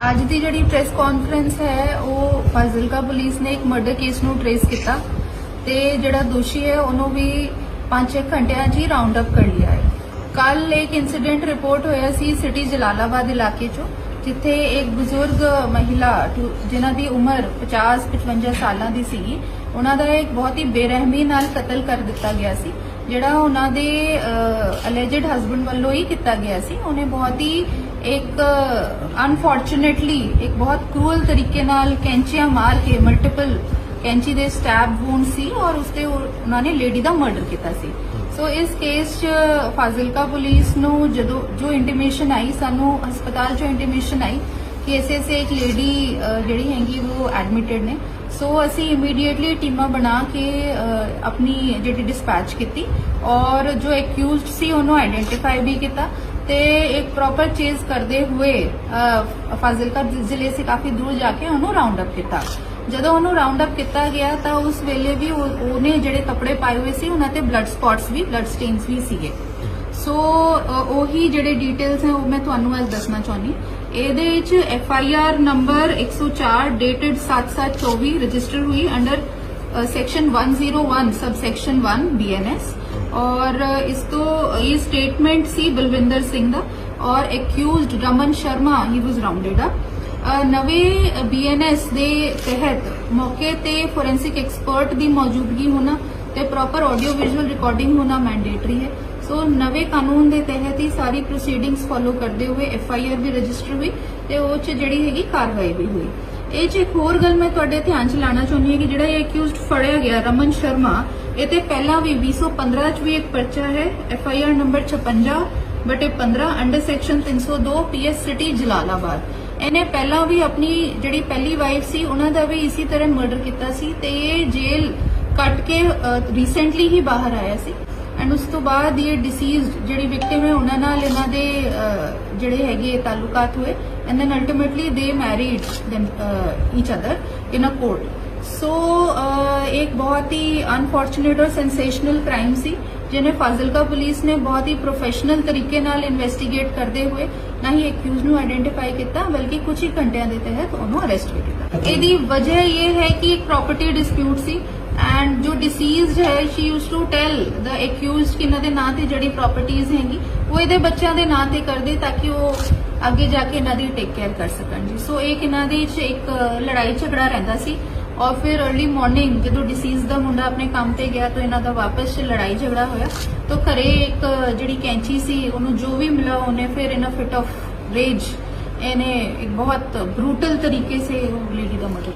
ਅੱਜ ਦੀ ਜਿਹੜੀ press conference ਹੈ, ਉਹ ਫਾਜ਼ਿਲਕਾ ਪੁਲਿਸ ਨੇ ਇੱਕ ਮਰਡਰ ਕੇਸ ਨੂੰ ਟ੍ਰੇਸ ਕੀਤਾ ਤੇ ਜਿਹੜਾ ਦੋਸ਼ੀ ਹੈ, ਉਹਨੂੰ ਵੀ 5-6 ਘੰਟਿਆਂ 'ਚ ਹੀ ਰਾਉਂਡ ਅਪ ਕਰ ਲਿਆ ਹੈ। ਕੱਲ ਇੱਕ ਇਨਸੀਡੈਂਟ ਰਿਪੋਰਟ ਹੋਇਆ ਸੀ ਸਿਟੀ ਜਲਾਲਾਬਾਦ ਇਲਾਕੇ 'ਚੋਂ। ਜਿੱਥੇ ਇੱਕ ਬਜ਼ੁਰਗ ਮਹਿਲਾ ਜਿਨ੍ਹਾਂ ਦੀ ਉਮਰ 50-55 ਸਾਲਾਂ ਦੀ ਸੀਗੀ, ਉਹਨਾਂ ਦਾ ਇੱਕ ਬਹੁਤ ਹੀ ਬੇਰਹਿਮੀ ਨਾਲ ਕਤਲ ਕਰ ਦਿੱਤਾ ਗਿਆ ਸੀ, ਜਿਹੜਾ ਉਹਨਾਂ ਦੇ ਅਲੈਜਡ ਹਸਬੰਡ ਵੱਲੋਂ ਹੀ ਕੀਤਾ ਗਿਆ ਸੀ। ਉਹਨੇ ਬਹੁਤ ਹੀ ਇੱਕ ਅਨਫੋਰਚੂਨੇਟਲੀ ਇੱਕ ਬਹੁਤ ਕਰੂਅਲ ਤਰੀਕੇ ਨਾਲ ਕੈਂਚੀਆਂ ਮਾਰ ਕੇ ਮਲਟੀਪਲ ਕੈਂਚੀ ਦੇ ਸਟੈਬ ਵੂਨ ਸੀ ਔਰ ਉਸਤੇ ਉਹਨਾਂ ਨੇ ਲੇਡੀ ਦਾ ਮਰਡਰ ਕੀਤਾ ਸੀ। ਸੋ ਇਸ ਕੇਸ 'ਚ ਫਾਜ਼ਿਲਕਾ ਪੁਲਿਸ ਨੂੰ ਜਦੋਂ ਜੋ ਇੰਟੀਮੇਸ਼ਨ ਆਈ, ਸਾਨੂੰ ਹਸਪਤਾਲ 'ਚੋਂ ਇੰਟੀਮੇਸ਼ਨ ਆਈ ਕਿ ਐਸੇ ਐਸੇ ਇੱਕ ਲੇਡੀ ਜਿਹੜੀ ਹੈਗੀ ਉਹ ਐਡਮਿਟਡ ਨੇ। ਸੋ ਅਸੀਂ ਇਮੀਡੀਏਟਲੀ ਟੀਮਾਂ ਬਣਾ ਕੇ ਆਪਣੀ ਜਿਹੜੀ ਡਿਸਪੈਚ ਕੀਤੀ ਔਰ ਜੋ ਐਕਿਊਜ਼ਡ ਸੀ, ਉਹਨੂੰ ਆਇਡੈਂਟੀਫਾਈ ਵੀ ਕੀਤਾ ਤੇ ਇੱਕ ਪ੍ਰੋਪਰ ਚੇਜ਼ ਕਰਦੇ ਹੋਏ ਫਾਜ਼ਿਲਕਾ ਜ਼ਿਲ੍ਹੇ ਸੇ ਕਾਫੀ ਦੂਰ ਜਾ ਕੇ ਉਹਨੂੰ ਰਾਉਂਡ ਅਪ ਕੀਤਾ। ਜਦੋਂ ਉਹਨੂੰ ਰਾਉਂਡ ਅਪ ਕੀਤਾ ਗਿਆ ਤਾਂ ਉਸ ਵੇਲੇ ਵੀ ਉਹਨੇ ਜਿਹੜੇ ਕੱਪੜੇ ਪਾਏ ਹੋਏ ਸੀ, ਉਹਨਾਂ ਤੇ ਬਲੱਡ ਸਪੌਟਸ ਵੀ ਬਲੱਡ ਸਟੇਨਸ ਵੀ ਸੀਗੇ। ਸੋ ਉਹੀ ਜਿਹੜੇ ਡਿਟੇਲਸ ਹੈ ਉਹ ਮੈਂ ਤੁਹਾਨੂੰ ਅੱਜ ਦੱਸਣਾ ਚਾਹੁੰਦੀ ਇਹਦੇ ਵਿੱਚ F I R number 104 dated 7724 register ਹੋਈ under section 101 sub section 1 BNS ਔਰ ਇਸ ਤੋਂ, ਇਹ ਸਟੇਟਮੈਂਟ ਸੀ ਬਲਵਿੰਦਰ ਸਿੰਘ ਦਾ। ਔਰ accused Raman Sharma he was rounded up ਨਵੇਂ ਬੀਐਨਐਸ ਦੇ ਤਹਿਤ ਮੌਕੇ ਤੇ ਫੋਰੈਂਸਿਕ ਐਕਸਪਰਟ ਦੀ ਮੌਜੂਦਗੀ ਹੋਣਾ ਤੇ ਪ੍ਰੋਪਰ ਆਡੀਓ ਵਿਜ਼ੂਅਲ ਰਿਕਾਰਡਿੰਗ ਹੋਣਾ ਮੈਂਡੇਟਰੀ ਹੈ। ਸੋ ਨਵੇਂ ਕਾਨੂੰਨ ਦੇ ਤਹਿਤ ਹੀ ਸਾਰੀ ਪ੍ਰੋਸੀਡਿੰਗਸ ਫੋਲੋ ਕਰਦੇ ਹੋਏ ਐਫ ਆਈ ਆਰ ਵੀ ਰਜਿਸਟਰ ਹੋਈ ਤੇ ਉਹ ਚ ਜਿਹੜੀ ਹੈਗੀ ਕਾਰਵਾਈ ਵੀ ਹੋਈ। ਇਹ ਚ ਇੱਕ ਹੋਰ ਗੱਲ ਮੈਂ ਤੁਹਾਡੇ ਧਿਆਨ ਚ ਲਾਣਾ ਚਾਹੁੰਦੀ ਹਾਂ ਕਿ ਜਿਹੜਾ ਇਹ ਅਕਿਊਜ਼ਡ ਫੜਿਆ ਗਿਆ ਰਮਨ ਸ਼ਰਮਾ, ਇਹ ਤੇ ਪਹਿਲਾਂ ਵੀ 2015 ਚ ਵੀ ਇੱਕ ਪਰਚਾ ਹੈ ਐਫ ਆਈ ਆਰ ਨੰਬਰ 56 ਬਟੇ 15 under section 302 PS city Jalalabad. ਇਹਨੇ ਪਹਿਲਾਂ ਵੀ ਆਪਣੀ ਜਿਹੜੀ ਪਹਿਲੀ ਵਾਈਫ ਸੀ, ਉਹਨਾਂ ਦਾ ਵੀ ਇਸੇ ਤਰ੍ਹਾਂ ਮਰਡਰ ਕੀਤਾ ਸੀ ਤੇ ਇਹ ਜੇਲ੍ਹ ਕੱਟ ਕੇ ਰੀਸੈਂਟਲੀ ਹੀ ਬਾਹਰ ਆਇਆ ਸੀ। ਐਂਡ ਉਸ ਤੋਂ ਬਾਅਦ ਇਹ ਡਿਸੀਜ਼ਡ ਜਿਹੜੀ ਵਿਕਟਿਮ ਹੈ, ਉਹਨਾਂ ਨਾਲ ਇਹਨਾਂ ਦੇ ਜਿਹੜੇ ਹੈਗੇ ਤਾਲੁਕਾਤ ਹੋਏ। And then ultimately they married each other in a court so ਇੱਕ ਬਹੁਤ ਹੀ ਅਨਫੋਰਚੂਨੇਟ ਔਰ ਸੈਂਸੇਸ਼ਨਲ ਕ੍ਰਾਈਮ ਸੀ। ਜਿਹਨੇ ਫਾਜ਼ਿਲਕਾ ਪੁਲਿਸ ਨੇ ਬਹੁਤ ਹੀ ਪ੍ਰੋਫੈਸ਼ਨਲ ਤਰੀਕੇ ਨਾਲ ਇਨਵੈਸਟੀਗੇਟ ਕਰਦੇ ਹੋਏ ਨਾ ਹੀ ਐਕਿਊਜ਼ ਨੂੰ ਆਇਡੈਂਟੀਫਾਈ ਕੀਤਾ ਬਲਕਿ ਕੁਝ ਹੀ ਘੰਟਿਆਂ ਦੇ ਤਹਿਤ ਉਹਨੂੰ ਅਰੈਸਟ ਵੀ ਕੀਤਾ ਇਹਦੀ ਵਜ੍ਹਾ ਇਹ ਹੈ ਕਿ ਇੱਕ ਪ੍ਰਾਪਰਟੀ ਡਿਸਪਿਊਟ ਸੀ ਐਂਡ ਜੋ ਡਿਸੀਜ਼ਡ ਹੈ she used to tell the accused ਕਿ ਇਹਨਾਂ ਦੇ ਨਾਂ ਤੇ ਜਿਹੜੀ ਪ੍ਰਾਪਰਟੀਆਂ ਹੈਗੀ ਉਹ ਇਹਦੇ ਬੱਚਿਆਂ ਦੇ ਨਾਂ ਤੇ ਕਰਦੇ ਤਾਂ ਕਿ ਉਹ ਅੱਗੇ ਜਾ ਕੇ ਇਹਨਾਂ ਦੀ ਟੇਕ ਕੇਅਰ ਕਰ ਸਕਣ ਜੀ ਸੋ ਇਹ ਇਹਨਾਂ ਦੇ ਵਿੱਚ ਇੱਕ ਲੜਾਈ ਝਗੜਾ ਰਹਿੰਦਾ ਸੀ ਔਰ ਫਿਰ अर्ਲੀ ਮਾਰਨਿੰਗ ਜਦੋਂ ਡਿਸੀਜ਼ ਦਾ ਮੁੰਡਾ ਆਪਣੇ ਕੰਮ ਤੇ ਗਿਆ ਤਾਂ ਇਹਨਾਂ ਦਾ ਵਾਪਸ ਲੜਾਈ ਝਗੜਾ ਹੋਇਆ। ਤਾਂ ਘਰੇ ਇੱਕ ਜਿਹੜੀ ਕੈਂਚੀ ਸੀ, ਉਹਨੂੰ ਜੋ ਵੀ ਮਿਲਾ ਉਹਨੇ ਫਿਰ in a fit of rage ਇਹਨੇ ਇੱਕ ਬਹੁਤ ਬਰੂਟਲ ਤਰੀਕੇ ਸੇ ਲੇਡੀ ਦਾ ਮਜ਼ਦੂਰ